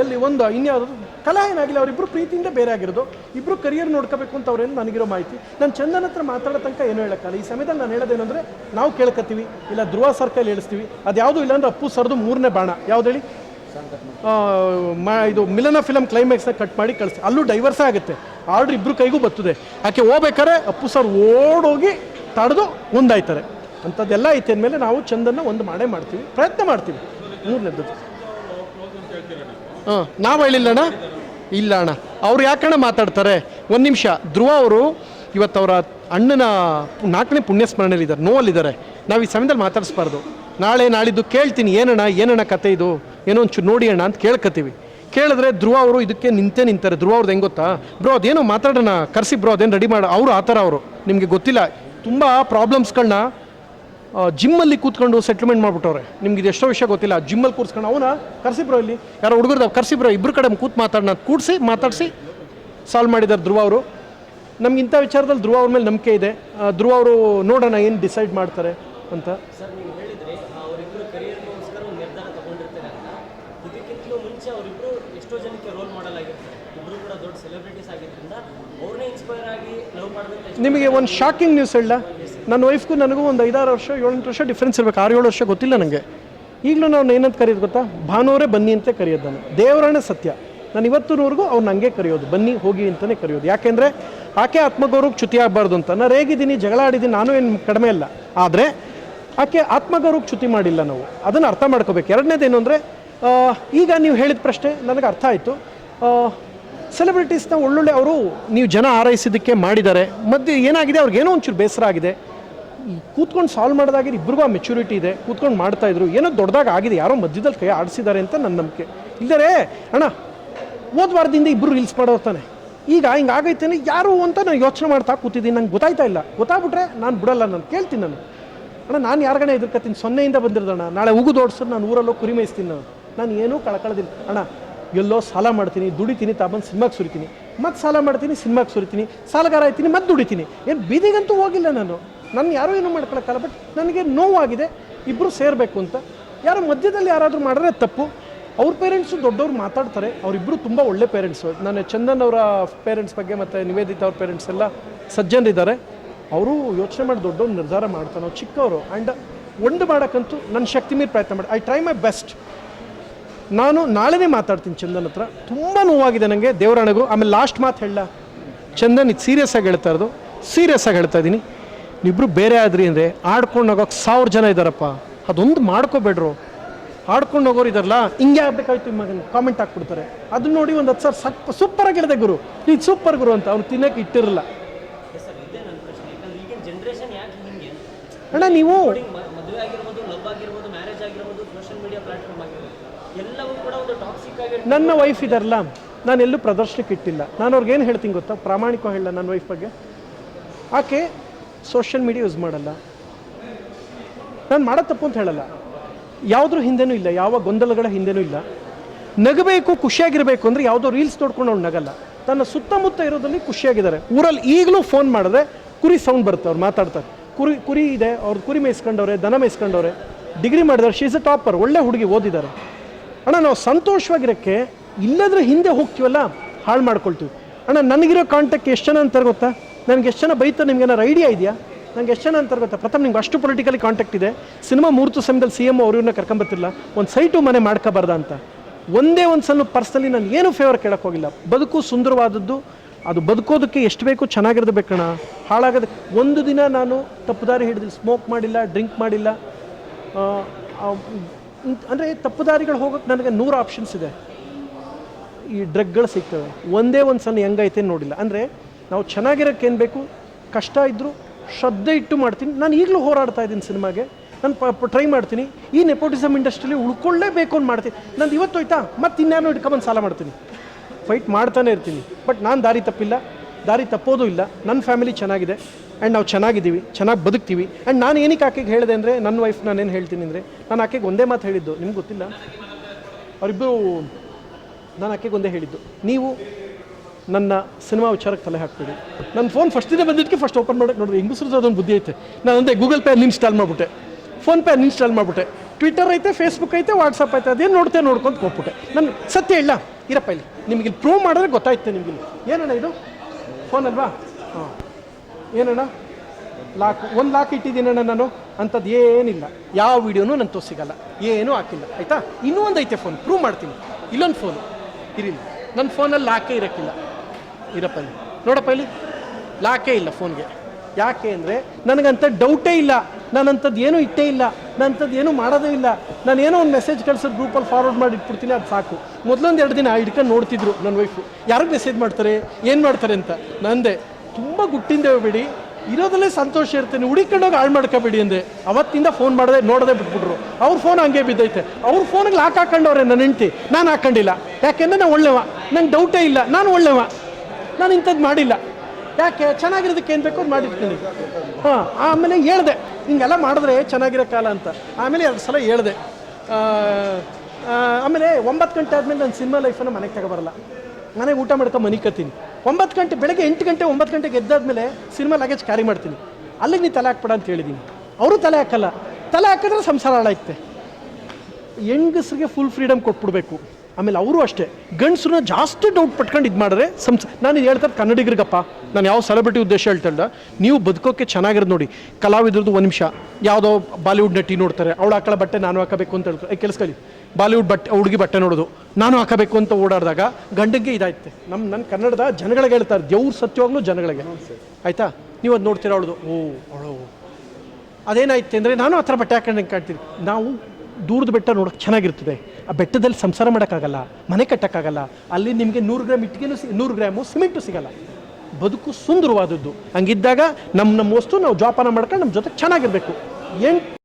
ಎಲ್ಲಿ ಒಂದು ಇನ್ಯಾವುದು ಕಲಾ ಏನಾಗಿಲ್ಲ ಅವರಿಬ್ಬರು ಪ್ರೀತಿಯಿಂದ ಬೇರೆ ಆಗಿರೋದು ಇಬ್ಬರು ಕರಿಯರ್ ನೋಡ್ಕೋಬೇಕು ಅಂತ ಅವ್ರೇನು ನನಗಿರೋ ಮಾಹಿತಿ? ನಾನು ಚಂದನ ಹತ್ರ ಮಾತಾಡೋ ತನಕ ಏನು ಹೇಳೋಕ್ಕಲ್ಲ. ಈ ಸಮಯದಲ್ಲಿ ನಾನು ಹೇಳೋದೇನೆಂದರೆ ನಾವು ಕೇಳ್ಕೊತೀವಿ ಇಲ್ಲ ಧ್ರುವ ಸರ್ಕಲ್ ಹೇಳಿಸ್ತೀವಿ. ಅದು ಯಾವುದು ಇಲ್ಲ ಅಂದ್ರೆ ಅಪ್ಪು ಸರ್ದು ಮೂರನೇ ಬಾಣ. ಯಾವ್ದು ಹೇಳಿ? ಇದು ಮಿಲನ ಫಿಲಮ್ ಕ್ಲೈಮ್ಯಾಕ್ಸ್ನ ಕಟ್ ಮಾಡಿ ಕಳಿಸಿ. ಅಲ್ಲೂ ಡೈವರ್ಸೇ ಆಗುತ್ತೆ. ಆರ್ಡ್ರ್ ಇಬ್ಬರು ಕೈಗೂ ಬರ್ತದೆ. ಆಕೆ ಹೋಗ್ಬೇಕಾದ್ರೆ ಅಪ್ಪು ಸರ್ ಓಡೋಗಿ ತಡೆದು ಮುಂದಾಯ್ತಾರೆ ಅಂಥದ್ದೆಲ್ಲ ಐತೆ ಅಂದಮೇಲೆ ನಾವು ಚಂದನ್ನು ಒಂದು ಮಾಡೇ ಮಾಡ್ತೀವಿ, ಪ್ರಯತ್ನ ಮಾಡ್ತೀವಿ. ಮೂರನೇದ್ದು. ಹಾಂ, ನಾವು ಹೇಳಿಲ್ಲಣ್ಣ? ಇಲ್ಲ ಅಣ್ಣ ಅವ್ರು ಯಾಕಣ್ಣ ಮಾತಾಡ್ತಾರೆ? ಒಂದು ನಿಮಿಷ. ಧ್ರುವ ಅವರು ಇವತ್ತು ಅವರ ಅಣ್ಣನ ನಾಲ್ಕನೇ ಪುಣ್ಯ ಸ್ಮರಣೆಯಲ್ಲಿದ್ದಾರೆ ನೋವಲ್ಲಿದ್ದಾರೆ. ನಾವು ಈ ಸಮಯದಲ್ಲಿ ಮಾತಾಡಿಸ್ಬಾರ್ದು. ನಾಳೆ, ನಾಳಿದ್ದು ಕೇಳ್ತೀನಿ, ಏನಣ್ಣ ಏನಣ್ಣ ಕತೆ ಇದು? ಏನೋ ಒಂಚೂರು ನೋಡಿ ಅಣ್ಣ ಅಂತ ಕೇಳ್ಕತ್ತೀವಿ. ಕೇಳಿದ್ರೆ ಧ್ರುವ ಅವರು ಇದಕ್ಕೆ ನಿಂತೇ ನಿಂತಾರೆ. ಧ್ರುವ ಅವ್ರದ್ದು ಹೆಂಗೆ ಗೊತ್ತಾ? ಬ್ರೋ, ಅದೇನೋ ಮಾತಾಡೋಣ. ಕರೆಸಿ ಬ್ರೋ, ಅದೇನು ರೆಡಿ ಮಾಡ. ಅವರು ಆ ಥರ ಅವರು. ನಿಮಗೆ ಗೊತ್ತಿಲ್ಲ. ತುಂಬ ಪ್ರಾಬ್ಲಮ್ಸ್ಗಳನ್ನ ಜಿಮ್ಮಲ್ಲಿ ಕೂತ್ಕೊಂಡು ಸೆಟ್ಲ್ಮೆಂಟ್ ಮಾಡಿಬಿಟ್ಟವ್ರೆ. ನಿಮ್ಗೆ ಇದು ಎಷ್ಟೋ ವಿಷಯ ಗೊತ್ತಿಲ್ಲ. ಜಿಮ್ಮಲ್ಲಿ ಕೂರ್ಸ್ಕೊಂಡು ಅವನ, ಕರ್ಸಿಬ್ರೋ ಇಲ್ಲಿ. ಯಾರೋ ಹುಡುಗರ್ದಾವ್ ಕರ್ಸಿಬ್ರೋ ಇಬ್ಬರು ಕಡೆ ಕೂತ್ ಮಾತಾಡೋಣ ಕೂಡಿಸಿ, ಮಾತಾಡಿಸಿ. ಸಾಲ್ವ್ ಮಾಡಿದ್ದಾರೆ ಧ್ರುವ ಅವರು. ನಮ್ಗೆ ಇಂಥ ವಿಚಾರದಲ್ಲಿ ಧ್ರುವ ಅವ್ರ ಮೇಲೆ ನಂಬಿಕೆ ಇದೆ. ಧ್ರುವ ಅವರು ನೋಡೋಣ ಏನು ಡಿಸೈಡ್ ಮಾಡ್ತಾರೆ ಅಂತ. ಎಷ್ಟೋ ಜನಕ್ಕೆ ರೋಲ್ ಮಾಡಲ್ ಆಗಿರ್ತಾರೆ. ಇಬ್ಬರು ಕೂಡ ದೊಡ್ಡ ಸೆಲೆಬ್ರಿಟೀಸ್ ಆಗಿದ್ದರಿಂದ ಅವ್ರನ್ನೇ ಇನ್ಸ್ಪೈರ್ ಆಗಿ ಲವ್ ಮಾಡಬೇಕು ನಿಮಗೆ ಒಂದು ಶಾಕಿಂಗ್ ನ್ಯೂಸ್ ಹೇಳ. ನನ್ನ ವೈಫ್ಗೂ ನನಗೂ ಒಂದು ಐದಾರು ವರ್ಷ ಏಳೆಂಟು ವರ್ಷ ಡಿಫ್ರೆನ್ಸ್ ಇರಬೇಕು. ಆರು ಏಳು ವರ್ಷ ಗೊತ್ತಿಲ್ಲ ನನಗೆ ಈಗಲೂ ನಾನು ಏನಂತ ಕರೆಯೋದು ಗೊತ್ತಾ? ಭಾನುವರೇ ಬನ್ನಿ ಅಂತ ಕರೆಯೋದು ನಾನು. ಸತ್ಯ. ನಾನು ಇವತ್ತಿನವರೆಗೂ ಅವ್ನು ನನಗೆ ಕರೆಯೋದು. ಬನ್ನಿ ಹೋಗಿ ಅಂತಲೇ ಕರೆಯೋದು. ಯಾಕೆಂದರೆ ಆಕೆ ಆತ್ಮಗೌರವಕ್ಕೆ ಚ್ಯುತಿ ಆಗಬಾರ್ದು ಅಂತ. ನಾನು ರೇಗಿದ್ದೀನಿ ಜಗಳ ಆಡಿದ್ದೀನಿ ನಾನು ಏನು ಕಡಿಮೆ ಇಲ್ಲ ಆದರೆ ಆಕೆ ಆತ್ಮಗೌರವಕ್ಕೆ ಚ್ಯುತಿ ಮಾಡಿಲ್ಲ ನಾವು. ಅದನ್ನು ಅರ್ಥ ಮಾಡ್ಕೋಬೇಕು. ಎರಡನೇದೇನು ಅಂದರೆ ಈಗ ನೀವು ಹೇಳಿದ ಪ್ರಶ್ನೆ ನನಗೆ ಅರ್ಥ ಆಯಿತು. ಸೆಲೆಬ್ರಿಟೀಸ್ನ ಒಳ್ಳೊಳ್ಳೆ ಅವರು ನೀವು ಜನ ಆರೈಸಿದ್ದಕ್ಕೆ ಮಾಡಿದ್ದಾರೆ. ಮಧ್ಯೆ ಏನಾಗಿದೆ? ಅವ್ರಿಗೆ ಏನೋ ಒಂಚೂರು ಬೇಸರ ಆಗಿದೆ. ಕೂತ್ಕೊಂಡು ಸಾಲ್ವ್ ಮಾಡೋದಾಗಿ ಇಬ್ಬರಿಗೂ ಆ ಮೆಚುರಿಟಿ ಇದೆ. ಕೂತ್ಕೊಂಡು ಮಾಡ್ತಾ ಇದ್ರು. ಏನೋ ದೊಡ್ಡದಾಗಿ ಆಗಿದೆ. ಯಾರೋ ಮಧ್ಯದಲ್ಲಿ ಕೈ ಆಡಿಸಿದ್ದಾರೆ ಅಂತ ನನ್ನ ನಂಬಿಕೆ. ಇಲ್ಲದೇ ಅಣ್ಣ, ಹೋದ ವಾರದಿಂದ ಇಬ್ಬರು ರೀಲ್ಸ್ ಮಾಡೋರು ಈಗ ಹಿಂಗೆ ಆಗೈತೇನೆ ಯಾರು ಅಂತ ನಾನು ಯೋಚನೆ ಮಾಡ್ತಾ ಕೂತಿದ್ದೀನಿ. ನಂಗೆ ಗೊತ್ತಾಯ್ತಾ ಇಲ್ಲ. ಗೊತ್ತಾಗ್ಬಿಟ್ರೆ ನಾನು ಬಿಡಲ್ಲ. ನಾನು ಕೇಳ್ತೀನಿ ನಾನು. ಅಣ್ಣ, ನಾನು ಯಾರ್ಗಣ ಎದುರ್ಕತ್ತೀನಿ? ಸೊನ್ನೆಯಿಂದ ಬಂದಿರೋದಣ್ಣ ನಾಳೆ ಉಗು ದೊಡ್ಸೋದು ನಾನು ಊರಲ್ಲೋ ಕುರಿ ಮೇಯಿಸ್ತೀನಿ ನಾನು. ನಾನು ಏನೂ ಕಳ್ಕೊಳ್ಳೋದಿಲ್ಲ ಅಣ್ಣ ಎಲ್ಲೋ ಸಾಲ ಮಾಡ್ತೀನಿ, ದುಡಿತೀನಿ ತಾಬಂದು ಸಿನಿಮಾಗೆ ಸುರಿತೀನಿ. ಮತ್ತೆ ಸಾಲ ಮಾಡ್ತೀನಿ, ಸಿನಿಮಾಗೆ ಸುರಿತೀನಿ, ಸಾಲಗಾರ ಆಯ್ತೀನಿ, ಮತ್ತೆ ದುಡಿತೀನಿ. ಏನು ಬೀದಿಗಂತೂ ಹೋಗಿಲ್ಲ ನಾನು. ನಾನು ಯಾರೂ ಏನೂ ಮಾಡ್ಕೊಳಕ್ಕಲ್ಲ ಬಟ್ ನನಗೆ ನೋವಾಗಿದೆ. ಇಬ್ಬರು ಸೇರಬೇಕು ಅಂತ. ಯಾರೋ ಮಧ್ಯದಲ್ಲಿ ಯಾರಾದರೂ ಮಾಡಿದ್ರೆ ತಪ್ಪು. ಅವ್ರ ಪೇರೆಂಟ್ಸು ದೊಡ್ಡವ್ರು ಮಾತಾಡ್ತಾರೆ. ಅವರಿಬ್ಬರು ತುಂಬ ಒಳ್ಳೆ ಪೇರೆಂಟ್ಸು ನಾನು ಚಂದನ್ ಅವರ ಪೇರೆಂಟ್ಸ್ ಬಗ್ಗೆ ಮತ್ತು ನಿವೇದಿತಾ ಅವ್ರ ಪೇರೆಂಟ್ಸ್ ಎಲ್ಲ ಸಜ್ಜನರಿದ್ದಾರೆ ಅವರು ಯೋಚನೆ ಮಾಡಿ ದೊಡ್ಡವ್ರು ನಿರ್ಧಾರ ಮಾಡ್ತಾನೆ ಚಿಕ್ಕವರು. ಆ್ಯಂಡ್ ಒಂದು ಮಾಡೋಕ್ಕಂತೂ ನನ್ನ ಶಕ್ತಿ ಮೀರಿ ಪ್ರಯತ್ನ ಮಾಡಿ ಐ ಟ್ರೈ ಮೈ ಬೆಸ್ಟ್ ನಾನು ನಾಳೆನೇ ಮಾತಾಡ್ತೀನಿ ಚಂದನ್ ಹತ್ರ. ತುಂಬ ನೋವಾಗಿದೆ ನನಗೆ ದೇವರಾಣೆಗೂ ಆಮೇಲೆ ಲಾಸ್ಟ್ ಮಾತು ಹೇಳ. ಚಂದನ್ ಇದು ಸೀರಿಯಸ್ ಆಗಿ ಹೇಳ್ತಾ ಇರೋದು. ಸೀರಿಯಸ್ ಆಗಿ ಹೇಳ್ತಾ ಇದ್ದೀನಿ ನೀವಿಬ್ರು ಬೇರೆ ಆದ್ರಿ ಅಂದರೆ ಆಡ್ಕೊಂಡು ಹೋಗೋಕೆ ಸಾವಿರ ಜನ ಇದ್ದಾರಪ್ಪ ಅದೊಂದು ಮಾಡ್ಕೋಬೇಡ್ರು. ಆಡ್ಕೊಂಡು ಹೋಗೋರು ಇದಾರಲ್ಲ ಹಿಂಗೆ ಆಗ್ಬೇಕಾಯ್ತು ಮಗನ ಕಾಮೆಂಟ್ ಹಾಕ್ಬಿಡ್ತಾರೆ. ಅದನ್ನ ನೋಡಿ ಒಂದು ಹತ್ತು ಸಾವಿರ ಸಕ್ ಸೂಪರಾಗಿ ಹೇಳಿದೆ ಗುರು. ಇದು ಸೂಪರ್ ಗುರು ಅಂತ ಅವ್ನು ತಿನ್ನೋಕೆ ಇಟ್ಟಿರಲ್ಲ ಅಣ್ಣ ಇದೇ ನನ್ನ ವೈಫ್ ಇದಾರಲ್ಲ, ನಾನು ಎಲ್ಲೂ ಪ್ರದರ್ಶನಕ್ಕೆ ಇಟ್ಟಿಲ್ಲ. ನಾನು ಅವ್ರಿಗೆ ಏನು ಹೇಳ್ತೀನಿ ಗೊತ್ತಾ? ಪ್ರಾಮಾಣಿಕ ಹೇಳಲ್ಲ ನನ್ನ ವೈಫ್ ಬಗ್ಗೆ. ಆಕೆ ಸೋಷಿಯಲ್ ಮೀಡಿಯಾ ಯೂಸ್ ಮಾಡಲ್ಲ. ನಾನು ಮಾಡೋ ತಪ್ಪು ಅಂತ ಹೇಳಲ್ಲ. ಯಾವುದ್ರ ಹಿಂದೆನೂ ಇಲ್ಲ, ಯಾವ ಗೊಂದಲಗಳ ಹಿಂದೆನೂ ಇಲ್ಲ. ನಗಬೇಕು, ಖುಷಿಯಾಗಿರಬೇಕು ಅಂದರೆ ಯಾವುದೋ ರೀಲ್ಸ್ ನೋಡ್ಕೊಂಡು ಅವ್ನು ನಗಲ್ಲ. ತನ್ನ ಸುತ್ತಮುತ್ತ ಇರೋದ್ರಲ್ಲಿ ಖುಷಿಯಾಗಿದ್ದಾರೆ. ಊರಲ್ಲಿ ಈಗಲೂ ಫೋನ್ ಮಾಡಿದ್ರೆ ಕುರಿ ಸೌಂಡ್ ಬರುತ್ತೆ, ಅವ್ರು ಮಾತಾಡ್ತಾರೆ. ಕುರಿ ಕುರಿ ಇದೆ ಅವ್ರು ಕುರಿ ಮೇಯಿಸ್ಕೊಂಡವ್ರೆ, ದನ ಮೇಯಿಸ್ಕೊಂಡವ್ರೆ. ಡಿಗ್ರಿ ಮಾಡಿದಾರೆ ಶೀಸ್ ಅ ಟಾಪರ್ ಒಳ್ಳೆ ಹುಡುಗಿ ಓದಿದ್ದಾರೆ. ಅಣ್ಣ, ನಾವು ಸಂತೋಷವಾಗಿರೋಕ್ಕೆ ಇಲ್ಲದ್ರೆ ಹಿಂದೆ ಹೋಗ್ತೀವಲ್ಲ? ಹಾಳು ಮಾಡ್ಕೊಳ್ತೀವಿ. ಅಣ್ಣ, ನನಗಿರೋ ಕಾಂಟ್ಯಾಕ್ಟ್ ಎಷ್ಟು ಜನ ಅಂತಾರೆ ಗೊತ್ತಾ? ನನಗೆ ಎಷ್ಟು ಜನ ಬೈತಾರೆ? ನಿಮ್ಗೆ ಐಡಿಯಾ ಇದೆಯಾ? ನನಗೆ ಎಷ್ಟು ಜನ ಅಂತಾರೆ ಗೊತ್ತಾ? ಪ್ರಥಮ ನಿಮ್ಗೆ ಅಷ್ಟು ಪೊಲಿಟಿಕಲಿ ಕಾಂಟ್ಯಾಕ್ಟ್ ಇದೆ. ಸಿನಿಮಾ ಮೂರ್ತು ಸಮಯದಲ್ಲಿ ಸಿ ಎಂ ಅವ್ರನ್ನ ಕರ್ಕೊಂಬತ್ತಿಲ್ಲ ಒಂದು ಸೈಟು ಮನೆ ಮಾಡ್ಕೋಬಾರ್ದ ಅಂತ. ಒಂದೇ ಒಂದು ಸಲ ಪರ್ಸನಲಿ ನಾನು ಏನು ಫೇವರ್ ಕೇಳಕ್ಕೆ ಹೋಗಿಲ್ಲ. ಬದುಕು ಸುಂದರವಾದದ್ದು, ಅದು ಬದುಕೋದಕ್ಕೆ ಎಷ್ಟು ಬೇಕು ಚೆನ್ನಾಗಿರೋದು ಬೇಕಣ್ಣ. ಹಾಳಾಗೋದಕ್ಕೆ ಒಂದು ದಿನ ನಾನು ತಪ್ಪುದಾರಿ ಹಿಡಿದಿಲ್ಲ ಸ್ಮೋಕ್ ಮಾಡಿಲ್ಲ ಡ್ರಿಂಕ್ ಮಾಡಿಲ್ಲ ಅಂದರೆ ತಪ್ಪುದಾರಿಗಳು ಹೋಗೋಕ್ಕೆ ನನಗೆ ನೂರು ಆಪ್ಷನ್ಸ್ ಇದೆ. ಈ ಡ್ರಗ್ಗಳು ಸಿಗ್ತವೆ. ಒಂದೇ ಒಂದು ಸಲ ಹೆಂಗೈತೆ ನೋಡಿಲ್ಲ. ಅಂದರೆ ನಾವು ಚೆನ್ನಾಗಿರೋಕ್ಕೆ ಏನು ಬೇಕು? ಕಷ್ಟ ಇದ್ದರೂ ಶ್ರದ್ಧೆ ಇಟ್ಟು ಮಾಡ್ತೀನಿ. ನಾನು ಈಗಲೂ ಹೋರಾಡ್ತಾ ಇದ್ದೀನಿ ಸಿನಿಮಾಗೆ. ನಾನು ಪ ಟ್ರೈ ಮಾಡ್ತೀನಿ. ಈ ನೆಪೋಟಿಸಮ್ ಇಂಡಸ್ಟ್ರಿಲಿ ಉಳ್ಕೊಳ್ಳೇಬೇಕು ಅಂತ ಮಾಡ್ತೀನಿ. ನಾನು ಇವತ್ತು ಹೋಯ್ತಾ? ಮತ್ತೆ ಇನ್ನೇನು ಹಿಡ್ಕೊಂಬಂದು ಸಾಲ ಮಾಡ್ತೀನಿ. ಫೈಟ್ ಮಾಡ್ತಾನೆ ಇರ್ತೀನಿ. ಬಟ್ ನಾನು ದಾರಿ ತಪ್ಪಿಲ್ಲ. ದಾರಿ ತಪ್ಪೋದು ಇಲ್ಲ. ನನ್ನ ಫ್ಯಾಮಿಲಿ ಚೆನ್ನಾಗಿದೆ. ಆ್ಯಂಡ್ ನಾವು ಚೆನ್ನಾಗಿದ್ದೀವಿ, ಚೆನ್ನಾಗಿ ಬದುಕ್ತೀವಿ. ಆ್ಯಂಡ್ ನಾನು ಏನಕ್ಕೆ ಆಕೆಗೆ ಹೇಳಿದೆ ಅಂದರೆ, ನನ್ನ ವೈಫ್ ನಾನು ಏನು ಹೇಳ್ತೀನಿ ಅಂದರೆ, ನಾನು ಆಕೆಗೆ ಒಂದೇ ಮಾತು ಹೇಳಿದ್ದು, ನಿಮ್ಗೆ ಗೊತ್ತಿಲ್ಲ? ಅವರಿಬ್ಬರು ನಾನು ಆಕೆಗೆ ಒಂದೇ ಹೇಳಿದ್ದು, ನೀವು ನನ್ನ ಸಿನಿಮಾ ವಿಚಾರಕ್ಕೆ ತಲೆ ಹಾಕ್ಬೇಡಿ. ನನ್ನ ಫೋನ್ ಫಸ್ಟ್ ಬಂದಿದ್ದಕ್ಕೆ ಫಸ್ಟ್ ಓಪನ್ ಮಾಡೋಕ್ಕೆ ನೋಡಿದ್ರೆ ಹೆಂಗಸ್ರದ್ದು ಅದೊಂದು ಬುದ್ಧಿ ಐತೆ. ನಾನು ಅಂದೆ ಗೂಗಲ್ ಪೇ ಇನ್ಸ್ಟಾಲ್ ಮಾಡಿಬಿಟ್ಟೆ. ಫೋನ್ ಪೇ ಇನ್ಸ್ಟಾಲ್ ಮಾಡಿಬಿಟ್ಟೆ. ಟ್ವಿಟರ್ ಐತೆ ಫೇಸ್ಬುಕ್ ಐತೆ ವಾಟ್ಸಪ್ ಐತೆ, ಅದೇನು ನೋಡ್ತೇನೆ ನೋಡ್ಕೊಂತ ಹೋಗ್ಬಿಟ್ಟೆ. ನಾನು ಸತ್ಯ ಇಲ್ಲ ಇರಪ್ಪ ಇಲ್ಲಿ. ನಿಮಗೆ ಇಲ್ಲಿ ಪ್ರೂವ್ ಮಾಡಿದ್ರೆ ಗೊತ್ತಾಯ್ತು ನಿಮಗೆ ಏನಣ್ಣ ಇದು? ಫೋನ್ ಅಲ್ವಾ? ಹಾಂ. ಏನಣ್ಣ? ಲಾಕ್ ಒಂದು ಲಾಕ್ ಇಟ್ಟಿದ್ದೀನಣ್ಣ ನಾನು? ಅಂಥದ್ದು ಏನಿಲ್ಲ. ಯಾವ ವೀಡಿಯೋನೂ ನನ್ನ ತೋರಿಸಿಗಲ್ಲ. ಸಿಗಲ್ಲ ಏನೂ ಹಾಕಿಲ್ಲ. ಆಯಿತಾ? ಇನ್ನೂ ಒಂದು ಐತೆ ಫೋನ್ ಪ್ರೂವ್ ಮಾಡ್ತೀನಿ. ಇಲ್ಲೊಂದು ಫೋನ್ ಇರಿಲ್ಲ ನನ್ನ ಫೋನಲ್ಲಿ ಲಾಕೇ ಇರೋಕ್ಕಿಲ್ಲ. ಇರಪ್ಪ ಇಲ್ಲಿ. ನೋಡಪ್ಪ ಇಲ್ಲಿ. ಲಾಕೇ ಇಲ್ಲ ಫೋನ್ಗೆ ಯಾಕೆ ಅಂದರೆ ನನಗಂತ ಡೌಟೇ ಇಲ್ಲ. ನಾನಂಥದ್ದು ಏನೂ ಇಟ್ಟೇ ಇಲ್ಲ. ನಾನಂಥದ್ದು ಏನೂ ಮಾಡೋದೇ ಇಲ್ಲ. ನಾನು ಏನೋ ಒಂದು ಮೆಸೇಜ್ ಕಳ್ಸೋದು ಗ್ರೂಪಲ್ಲಿ ಫಾರ್ವರ್ಡ್ ಮಾಡಿ ಇಟ್ಬಿಡ್ತೀನಿ, ಅದು ಸಾಕು. ಮೊದಲೊಂದು ಎರಡು ದಿನ ಹಿಡ್ಕೊಂಡು ನೋಡ್ತಿದ್ರು ನನ್ನ ವೈಫು ಯಾರಿಗೆ ಮೆಸೇಜ್ ಮಾಡ್ತಾರೆ? ಏನು ಮಾಡ್ತಾರೆ ಅಂತ? ನಂದೆ. ತುಂಬ ಗುಟ್ಟಿಂದ ಬಿಡಿ. ಇರೋದಲ್ಲೇ ಸಂತೋಷ ಇರ್ತೇನೆ. ಹುಡಿಕೊಂಡೋಗಿ ಹಾಳು ಮಾಡ್ಕೋಬೇಡಿ ಅಂದೆ. ಅವತ್ತಿಂದ ಫೋನ್ ಮಾಡದೆ ನೋಡದೆ ಬಿಟ್ಬಿಟ್ರು. ಅವ್ರ ಫೋನ್ ಹಂಗೆ ಬಿದ್ದೈತೆ. ಅವ್ರ ಫೋನಿಗೆ ಲಾಕ್ ಹಾಕೊಂಡವ್ರೆ ನನ್ನ ಹೆಂಡ್ತಿ. ನಾನು ಹಾಕೊಂಡಿಲ್ಲ. ಯಾಕೆಂದ್ರೆ ನಾನು ಒಳ್ಳೆವ. ನಂಗೆ ಡೌಟೇ ಇಲ್ಲ. ನಾನು ಒಳ್ಳೆವ. ನಾನು ಇಂಥದ್ದು ಮಾಡಿಲ್ಲ. ಯಾಕೆ? ಚೆನ್ನಾಗಿರೋದಕ್ಕೆ ಏನು ಬೇಕು ಮಾಡಿರ್ತೀನಿ. ಹಾಂ, ಆಮೇಲೆ ಹೇಳ್ದೆ. ಹಿಂಗೆಲ್ಲ ಮಾಡಿದ್ರೆ ಚೆನ್ನಾಗಿರೋ ಕಾಲ ಅಂತ. ಆಮೇಲೆ ಎರಡು ಸಲ ಹೇಳ್ದೆ. ಆಮೇಲೆ ಒಂಬತ್ತು ಗಂಟೆ ಆದಮೇಲೆ ನಾನು ಸಿನಿಮಾ ಲೈಫನ್ನು ಮನೆಗೆ ತಗೊಬರಲ್ಲ. ಮನೆಗೆ ಊಟ ಮಾಡ್ಕೊಂಡು ಮನೆ ಕತ್ತೀನಿ ಒಂಬತ್ತು ಗಂಟೆ, ಬೆಳಗ್ಗೆ ಎಂಟು ಗಂಟೆ, ಒಂಬತ್ತು ಗಂಟೆಗೆ ಎದ್ದಾದ್ಮೇಲೆ ಸಿನಿಮಾ ಲಗೇಜ್ ಕ್ಯಾರಿ ಮಾಡ್ತೀನಿ. ಅಲ್ಲಿಗೆ ನೀ ತಲೆ ಹಾಕ್ಬೇಡ ಅಂತ ಹೇಳಿದ್ದೀನಿ ಅವರು ತಲೆ ಹಾಕಲ್ಲ. ತಲೆ ಹಾಕಿದ್ರೆ ಸಂಸಾರ ಹಾಳಾಯ್ತೆ. ಹೆಂಗಸ್ರಿಗೆ ಫುಲ್ ಫ್ರೀಡಮ್ ಕೊಟ್ಬಿಡ್ಬೇಕು. ಆಮೇಲೆ ಅವರು ಅಷ್ಟೇ. ಗಂಡಸ್ರನ್ನ ಜಾಸ್ತಿ ಡೌಟ್ ಪಟ್ಕೊಂಡು ಇದು ಮಾಡಿದ್ರೆ ಸಂಸ, ನಾನು ಇದು ಹೇಳ್ತಾರೆ ಕನ್ನಡಿಗರಿಗಪ್ಪ. ನಾನು ಯಾವ ಸೆಲೆಬ್ರಿಟಿ ಉದ್ದೇಶ ಹೇಳ್ತಾ ನೀವು ಬದುಕೋಕೆ ಚೆನ್ನಾಗಿರೋದು ನೋಡಿ. ಕಲಾವಿದ್ರದ್ದು ಒಂದು ನಿಮಿಷ. ಯಾವುದೋ ಬಾಲಿವುಡ್ ನಟಿ ನೋಡ್ತಾರೆ. ಅವಳು ಆಕಳ ಬಟ್ಟೆ ನಾನು ಹಾಕಬೇಕು ಅಂತ ಹೇಳ್ತಾರೆ. ಕೇಳಿಸ್ಕೊಳ್ಳಿ. ಬಾಲಿವುಡ್ ಬಟ್ಟೆ ಹುಡುಗಿ ಬಟ್ಟೆ ನೋಡೋದು. ನಾನು ಹಾಕಬೇಕು ಅಂತ ಓಡಾಡಿದಾಗ ಗಂಡಂಗೆ ಇದಾಯ್ತು. ನಮ್ಮ ನನ್ನ ಕನ್ನಡದ ಜನಗಳಿಗೆ ಹೇಳ್ತಾರೆ, ದೇವ್ರ ಸತ್ಯವಾಗ್ಲೂ ಜನಗಳಿಗೆ. ಆಯಿತಾ? ನೀವು ಅದು ನೋಡ್ತೀರಾ ಅವಳದು? ಓ, ಅವಳು. ಅದೇನಾಯ್ತು ಅಂದರೆ ನಾನು ಆ ಥರ ಬಟ್ಟೆ ಹಾಕೊಂಡು ಕಾಣ್ತೀನಿ ನಾವು ದೂರದ ಬೆಟ್ಟ ನೋಡೋಕೆ ಚೆನ್ನಾಗಿರ್ತದೆ. ಆ ಬೆಟ್ಟದಲ್ಲಿ ಸಂಸಾರ ಮಾಡೋಕ್ಕಾಗಲ್ಲ, ಮನೆ ಕಟ್ಟೋಕ್ಕಾಗಲ್ಲ, ಅಲ್ಲಿ ನಿಮಗೆ ನೂರು ಗ್ರಾಮ್ ಇಟ್ಟಿಗೆನೂ ಸಿ, ನೂರು ಗ್ರಾಮು ಸಿಮೆಂಟು ಸಿಗಲ್ಲ. ಬದುಕು ಸುಂದರವಾದದ್ದು. ಹಂಗಿದ್ದಾಗ ನಮ್ಮ ನಮ್ಮ ವಸ್ತು ನಾವು ಜೋಪಾನ ಮಾಡ್ಕೊಂಡು ನಮ್ಮ ಜೊತೆ ಚೆನ್ನಾಗಿರಬೇಕು. ಎಂಟು